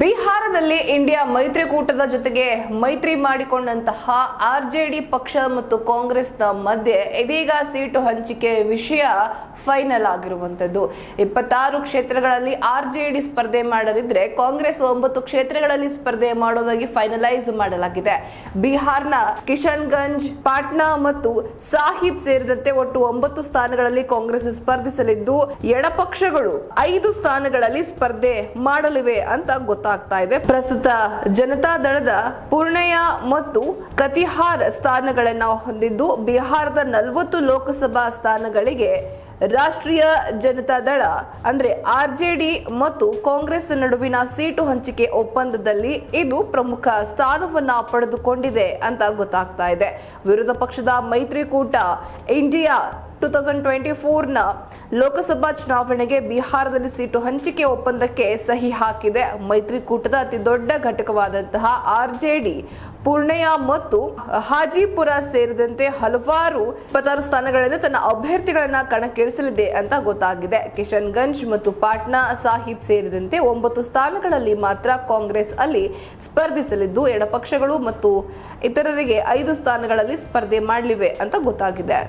ಬಿಹಾರದಲ್ಲಿ ಇಂಡಿಯಾ ಮೈತ್ರಿಕೂಟದ ಜೊತೆಗೆ ಮೈತ್ರಿ ಮಾಡಿಕೊಂಡಂತಹ ಆರ್ ಜೆ ಡಿ ಪಕ್ಷ ಮತ್ತು ಕಾಂಗ್ರೆಸ್ನ ಮಧ್ಯೆ ಇದೀಗ ಸೀಟು ಹಂಚಿಕೆ ವಿಷಯ ಫೈನಲ್ ಆಗಿರುವಂತದ್ದು ಇಪ್ಪತ್ತಾರು ಕ್ಷೇತ್ರಗಳಲ್ಲಿ ಆರ್ಜೆಡಿ ಸ್ಪರ್ಧೆ ಮಾಡಲಿದ್ರೆ ಕಾಂಗ್ರೆಸ್ ಒಂಬತ್ತು ಕ್ಷೇತ್ರಗಳಲ್ಲಿ ಸ್ಪರ್ಧೆ ಮಾಡೋದಾಗಿ ಫೈನಲೈಸ್ ಮಾಡಲಾಗಿದೆ. ಬಿಹಾರ್ನ ಕಿಶನ್ಗಂಜ್, ಪಾಟ್ನಾ ಮತ್ತು ಸಾಹಿಬ್ ಸೇರಿದಂತೆ ಒಟ್ಟು ಒಂಬತ್ತು ಸ್ಥಾನಗಳಲ್ಲಿ ಕಾಂಗ್ರೆಸ್ ಸ್ಪರ್ಧಿಸಲಿದ್ದು, ಎಡಪಕ್ಷಗಳು ಐದು ಸ್ಥಾನಗಳಲ್ಲಿ ಸ್ಪರ್ಧೆ ಮಾಡಲಿವೆ ಅಂತ ಗೊತ್ತಾಗ್ತಾ ಇದೆ. ಪ್ರಸ್ತುತ ಜನತಾ ದಳದ ಪೂರ್ಣಯ ಮತ್ತು ಕತಿಹಾರ್ ಸ್ಥಾನಗಳನ್ನ ಹೊಂದಿದ್ದು, ಬಿಹಾರದ ನಲವತ್ತು ಲೋಕಸಭಾ ಸ್ಥಾನಗಳಿಗೆ ರಾಷ್ಟ್ರೀಯ ಜನತಾ ದಳ, ಅಂದ್ರೆ ಆರ್ಜೆಡಿ ಮತ್ತು ಕಾಂಗ್ರೆಸ್ ನಡುವಿನ ಸೀಟು ಹಂಚಿಕೆ ಒಪ್ಪಂದದಲ್ಲಿ ಇದು ಪ್ರಮುಖ ಸ್ಥಾನವನ್ನ ಪಡೆದುಕೊಂಡಿದೆ ಅಂತ ಗೊತ್ತಾಗ್ತಾ ಇದೆ. ವಿರೋಧ ಪಕ್ಷದ ಮೈತ್ರಿಕೂಟ ಇಂಡಿಯಾ ಟೂ ತೌಸಂಡ್ ಟ್ವೆಂಟಿ ಫೋರ್ನ ಲೋಕಸಭಾ ಚುನಾವಣೆಗೆ ಬಿಹಾರದಲ್ಲಿ ಸೀಟು ಹಂಚಿಕೆ ಒಪ್ಪಂದಕ್ಕೆ ಸಹಿ ಹಾಕಿದೆ. ಮೈತ್ರಿಕೂಟದ ಅತಿ ದೊಡ್ಡ ಘಟಕವಾದಂತಹ ಆರ್ಜೆಡಿ ಪೂರ್ಣಯ ಮತ್ತು ಹಾಜಿಪುರ ಸೇರಿದಂತೆ ಹಲವಾರು ಇಪ್ಪತ್ತಾರು ಸ್ಥಾನಗಳಲ್ಲಿ ತನ್ನ ಅಭ್ಯರ್ಥಿಗಳನ್ನ ಕಣಕ್ಕಿಳಿಸಲಿದೆ ಅಂತ ಗೊತ್ತಾಗಿದೆ. ಕಿಶನ್ಗಂಜ್ ಮತ್ತು ಪಾಟ್ನಾ ಸಾಹಿಬ್ ಸೇರಿದಂತೆ ಒಂಬತ್ತು ಸ್ಥಾನಗಳಲ್ಲಿ ಮಾತ್ರ ಕಾಂಗ್ರೆಸ್ ಅಲ್ಲಿ ಸ್ಪರ್ಧಿಸಲಿದ್ದು, ಎಡಪಕ್ಷಗಳು ಮತ್ತು ಇತರರಿಗೆ ಐದು ಸ್ಥಾನಗಳಲ್ಲಿ ಸ್ಪರ್ಧೆ ಮಾಡಲಿವೆ ಅಂತ ಗೊತ್ತಾಗಿದೆ.